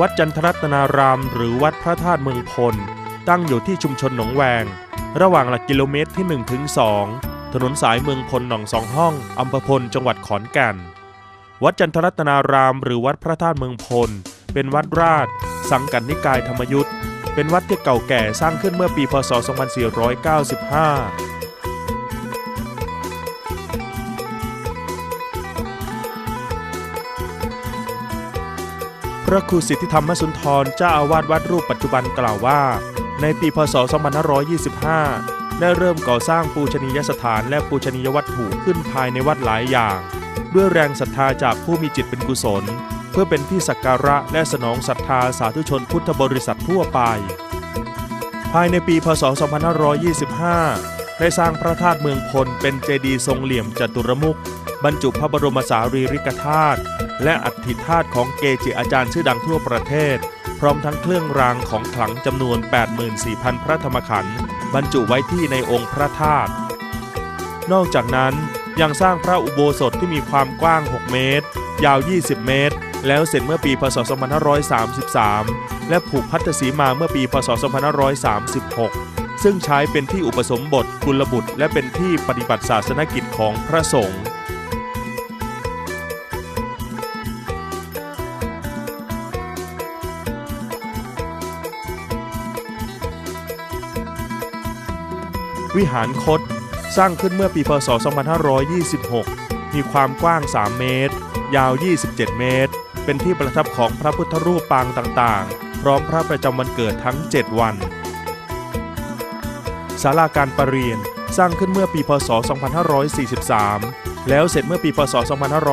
วัดจันทรัตนาราม หรือวัดพระธาตุเมืองพล ตั้งอยู่ที่ชุมชนหนองแวง ระหว่างหลักกิโลเมตรที่1ถึง2ถนนสายเมืองพลหนองสองห้องอำเภอพลจังหวัดขอนแก่น วัดจันทรัตนาราม หรือวัดพระธาตุเมืองพล เป็นวัดราช สังกัดนิกายธรรมยุทธ์เป็นวัดที่เก่าแก่สร้างขึ้นเมื่อปีพศ 2495 ระครูสิทธิธรรมสุนทรเจ้าอาวาสวัดรูปปัจจุบันกล่าวว่า ในปีพศ 2525 ได้เริ่มก่อสร้างปูชนียสถานและปูชนียวัตถุขึ้นภายในวัดหลายอย่าง ด้วยแรงศรัทธาจากผู้มีจิตเป็นกุศล เพื่อเป็นที่สักการะและสนองศรัทธาสาธุชนพุทธบริษัททั่วไป ภายในปีพศ 2525 ได้สร้างพระธาตุเมืองพลเป็นเจดีย์ทรงเหลี่ยมจัตุรมุขบรรจุพระบรมสารีริกธาตุ และอัฐิธาตุของเกจิอาจารย์ชื่อดังทั่วประเทศ พร้อมทั้งเครื่องรางของขลังจำนวน 84,000 พระธรรมขันธ์บรรจุไว้ที่ในองค์พระธาตุนอกจากนั้นยังสร้างพระอุโบสถที่มีความกว้าง 6 เมตร ยาว 20 เมตร แล้วเสร็จเมื่อปีพศ 2533 และผูกพัทสีมาเมื่อปีพศ 2536 ซึ่งใช้เป็นที่อุปสมบทกุลบุตร และเป็นที่ปฏิบัติศาสนกิจของพระสงฆ์ วิหารคดสร้างขึ้นเมื่อปีพศ 2526 มีความกว้าง 3 เมตร ยาว 27 เมตร เป็นที่ประทับของพระพุทธรูปปางต่างๆ พร้อมพระประจำวันเกิดทั้ง 7 วันศาลาการประเรียนสร้างขึ้นเมื่อปีพศ 2543 แล้วเสร็จเมื่อปีพศ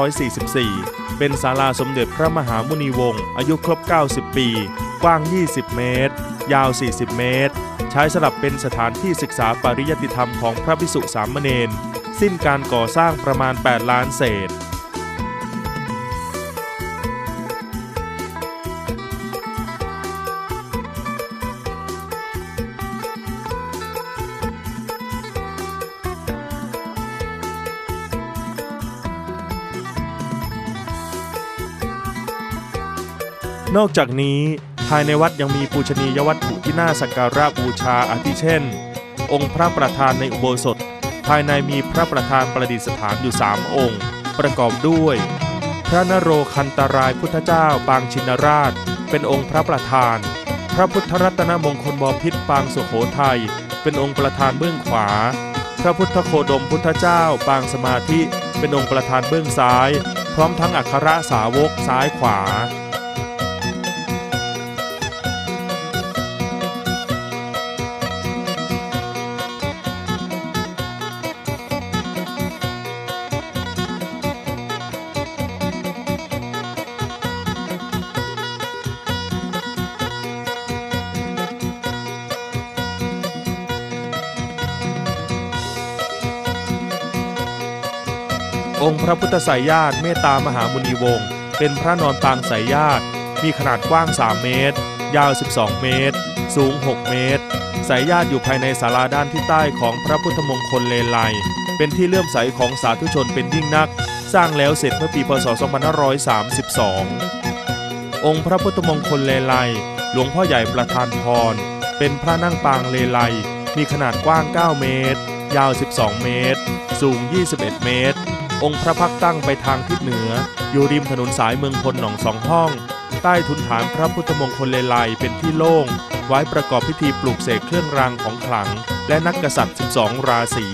2544 เป็นศาลาสมเด็จพระมหามุนีวงศ์อายุครบ 90 ปี กว้าง 20 เมตร ยาว 40 เมตร ใช้สลับเป็นสถานที่ศึกษาปริยัติธรรมของพระภิกษุสามเณรสิ้นการก่อสร้างประมาณ 8 ล้านเศษนอกจากนี้ ภายในวัดยังมีปูชนียวัตถุที่น่าสักการะบูชาอาทิเช่น องค์พระประธานในอุโบสถ ภายในมีพระประธานประดิษฐานอยู่สามองค์ ประกอบด้วย พระนโรคันตรายพุทธเจ้าปางชินราช เป็นองค์พระประธาน พระพุทธรัตนมงคลบพิษปางสุโขทัยเป็นองค์ประธานเบื้องขวา พระพุทธโคดมพุทธเจ้าปางสมาธิ เป็นองค์ประธานเบื้องซ้าย พร้อมทั้งอัครสาวกซ้ายขวา องค์พระพุทธสายญาติเมตตามหามุนีวงศ์เป็นพระนอนปางสายญาติ มีขนาดกว้าง 3 เมตร ยาว 12 เมตร สูง 6 เมตร สายญาติอยู่ภายในศาลาด้านที่ใต้ของพระพุทธมงคลเลไลเป็นที่เลื่อมใสของสาธุชนเป็นยิ่งนัก สร้างแล้วเสร็จเมื่อปีพศ 2532 องค์พระพุทธมงคลเลไลหลวงพ่อใหญ่ประธานพร เป็นพระนั่งปางเลไลมีขนาดกว้าง 9 เมตร ยาว 12 เมตร สูง 21 เมตร องค์พระพักตร์ตั้งไปทางทิศเหนือ อยู่ริมถนนสายเมืองพลหนองสองห้อง ใต้ทุนฐานพระพุทธมงคลเลไลเป็นที่โล่ง ไว้ประกอบพิธีปลูกเสกเครื่องรางของขลัง และนักกษัตริย์ 12 ราศี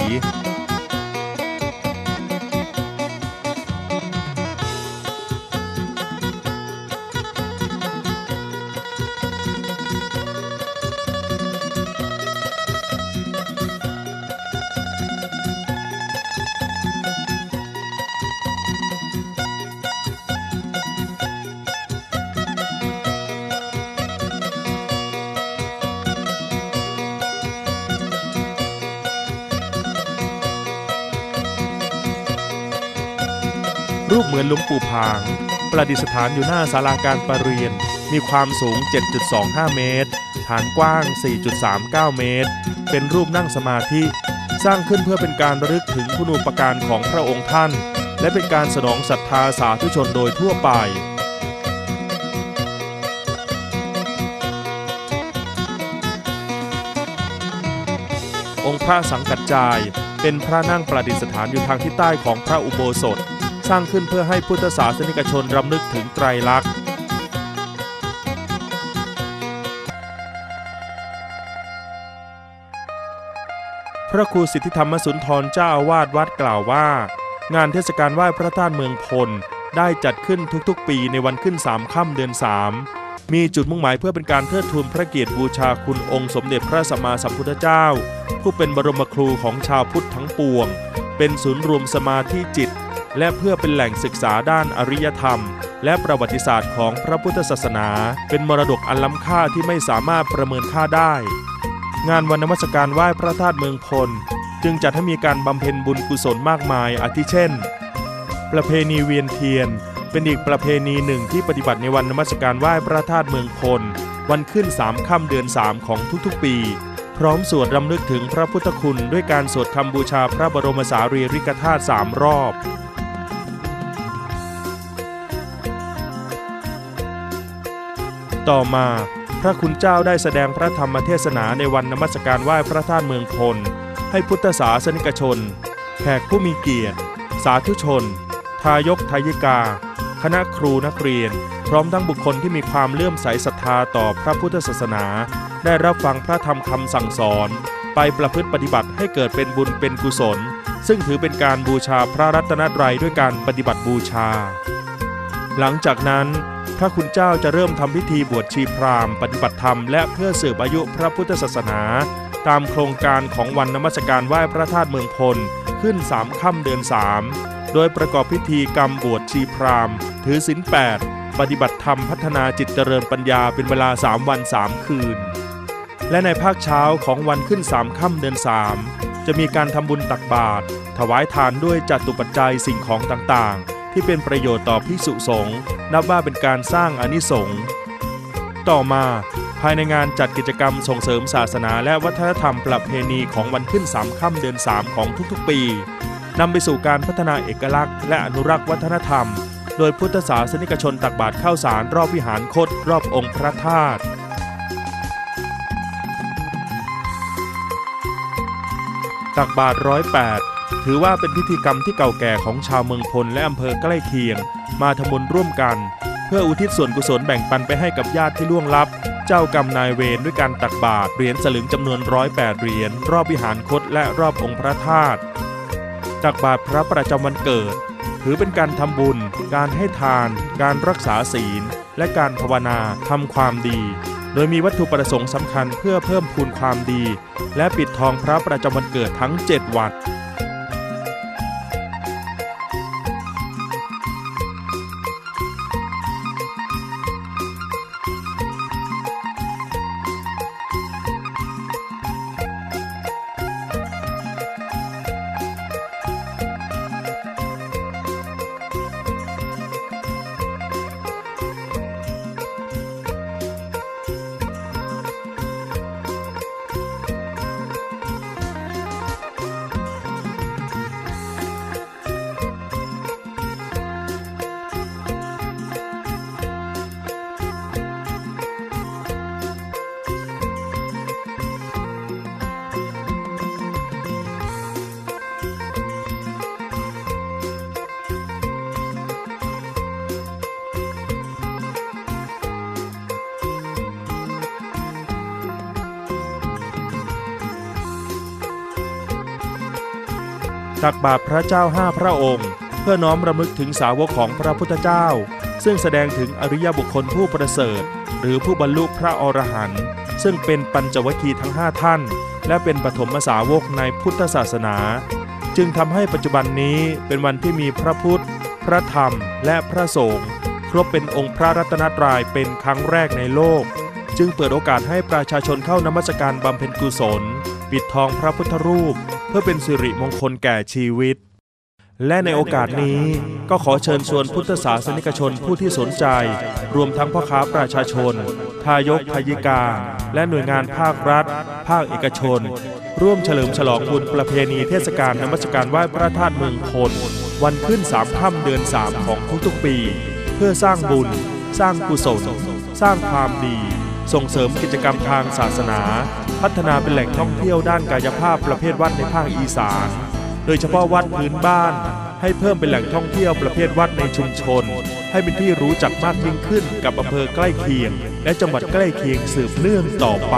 รูปเหมือนหลวงปู่ผาง ประดิษฐานอยู่หน้าศาลาการประเรียน มีความสูง 7.25 เมตร ฐานกว้าง 4.39 เมตร เป็นรูปนั่งสมาธิ สร้างขึ้นเพื่อเป็นการระลึกถึงคุณูปการของพระองค์ท่าน และเป็นการสนองศรัทธาสาธุชนโดยทั่วไปองค์พระสังกัจจาย เป็นพระนั่งประดิษฐานอยู่ทางทิศใต้ของพระอุโบสถ สร้างขึ้นเพื่อให้พุทธศาสนิกชนรำลึกถึงไตรลักษณ์พระครูสิทธิธรรมสุนทรเจ้าอาวาสวัดกล่าวว่า งานเทศกาลไหว้พระธาตุเมืองพลได้จัดขึ้นทุกๆ ปีในวันขึ้นสามค่ำเดือนสามมีจุดมุ่งหมายเพื่อเป็นการเทิดทูนพระเกียรติบูชาคุณองค์สมเด็จพระสัมมาสัมพุทธเจ้า ผู้เป็นบรมครูของชาวพุทธทั้งปวง เป็นศูนย์รวมสมาธิจิต และเพื่อเป็นแหล่งศึกษาด้านอริยธรรม และประวัติศาสตร์ของพระพุทธศาสนา เป็นมรดกอันล้ำค่าที่ไม่สามารถประเมินค่าได้ งานวันนมัสการไหว้พระธาตุเมืองพล จึงจัดให้มีการบำเพ็ญบุญกุศลมากมายอาทิเช่น ประเพณีเวียนเทียน เป็นอีกประเพณีหนึ่งที่ปฏิบัติในวันนมัสการไหว้พระธาตุเมืองพล วันขึ้นสามค่ำเดือนสามของทุกๆ ปีพร้อมสวดรำลึกถึงพระพุทธคุณด้วยการสวดคำบูชาพระบรมสารีริกธาตุสามรอบ ต่อมาพระคุณเจ้าได้แสดงพระธรรมเทศนาในวันนมัสการไหว้พระธาตุเมืองพล ให้พุทธศาสนิกชน แขกผู้มีเกียรติ สาธุชน ทายกทายิกา คณะครูนักเรียน พร้อมทั้งบุคคลที่มีความเลื่อมใสศรัทธาต่อพระพุทธศาสนา ได้รับฟังพระธรรมคำสั่งสอน ไปประพฤติปฏิบัติให้เกิดเป็นบุญเป็นกุศล ซึ่งถือเป็นการบูชาพระรัตนตรัยด้วยการปฏิบัติบูชา หลังจากนั้น พระคุณเจ้าจะเริ่มทำพิธีบวชชีพราหมณ์ปฏิบัติธรรมและเพื่อสืบอายุพระพุทธศาสนา ตามโครงการของวันนมัสการไหว้พระธาตุเมืองพล ขึ้นสามค่ำเดือนสามโดยประกอบพิธีกรรมบวชชีพราหมณ์ ถือศีลแปดปฏิบัติธรรมพัฒนาจิตเจริญปัญญาเป็นเวลาสามวันสามคืน และในภาคเช้าของวันขึ้นสามค่ำเดือนสามจะมีการทำบุญตักบาตรถวายทานด้วยจัตุปัจจัยสิ่งของต่างๆ ที่เป็นประโยชน์ต่อพิสุสงฆ์นับว่าเป็นการสร้างอนิสงส์ต่อมาภายในงานจัดกิจกรรมส่งเสริมศาสนาและวัฒนธรรมประเพณีของวันขึ้นสามค่ำเดือนสามของทุกๆปีนำไปสู่การพัฒนาเอกลักษณ์ และอนุรักษ์วัฒนธรรม โดยพุทธศาสนิกชนตักบาตรข้าวสารรอบวิหารคดรอบองค์พระธาตุตักบาตรร้อยแปด ถือว่าเป็นพิธีกรรมที่เก่าแก่ของชาวเมืองพลและอำเภอใกล้เคียง มาทำบุญร่วมกัน เพื่ออุทิศส่วนกุศลแบ่งปันไปให้กับญาติที่ล่วงลับ เจ้ากรรมนายเวรด้วยการตักบาตรเหรียญสลึงจำนวนร้อยแปดเหรียญรอบวิหารคดและรอบองค์พระธาตุตักบาตรพระประจำวันเกิด ถือเป็นการทำบุญ การให้ทาน การรักษาศีล และการภาวนาทำความดี โดยมีวัตถุประสงค์สำคัญเพื่อเพิ่มพูนความดี และปิดทองพระประจำวันเกิดทั้ง 7 วัด ตักบาตรพระเจ้าห้าพระองค์ เพื่อน้อมรำลึกถึงสาวกของพระพุทธเจ้า ซึ่งแสดงถึงอริยบุคคลผู้ประเสริฐ หรือผู้บรรลุพระอรหันต์ซึ่งเป็นปัญจวัคคีย์ทั้งห้าท่าน และเป็นปฐมสาวกในพุทธศาสนา จึงทำให้ปัจจุบันนี้เป็นวันที่มีพระพุทธ พระธรรม และพระสงฆ์ครบเป็นองค์พระรัตนตรัยเป็นครั้งแรกในโลก จึงเปิดโอกาสให้ประชาชนเข้านมัสการบำเพ็ญกุศล ปิดทองพระพุทธรูป พื่อเป็นสิริมงคลแก่ชีวิต และในโอกาสนี้ก็ขอเชิญชวนพุทธศาสนิกชนผู้ที่สนใจ รวมทั้งพ่อค้าประชาชน ทายกทายิกา และหน่วยงานภาครัฐ ภาคเอกชน ร่วมเฉลิมฉลองบุญประเพณีเทศกาลนมัสการไหว้พระธาตุเมืองพลวันขึ้นสามค่ำเดือนสามของทุกๆปี เพื่อสร้างบุญ สร้างกุศล สร้างความดี ส่งเสริมกิจกรรมทางศาสนา พัฒนาเป็นแหล่งท่องเที่ยวด้านกายภาพประเภทวัดในภาคอีสาน โดยเฉพาะวัดพื้นบ้าน ให้เพิ่มเป็นแหล่งท่องเที่ยวประเภทวัดในชุมชน ให้เป็นที่รู้จักมากยิ่งขึ้นกับอำเภอใกล้เคียง และจังหวัดใกล้เคียงสืบเนื่องต่อไป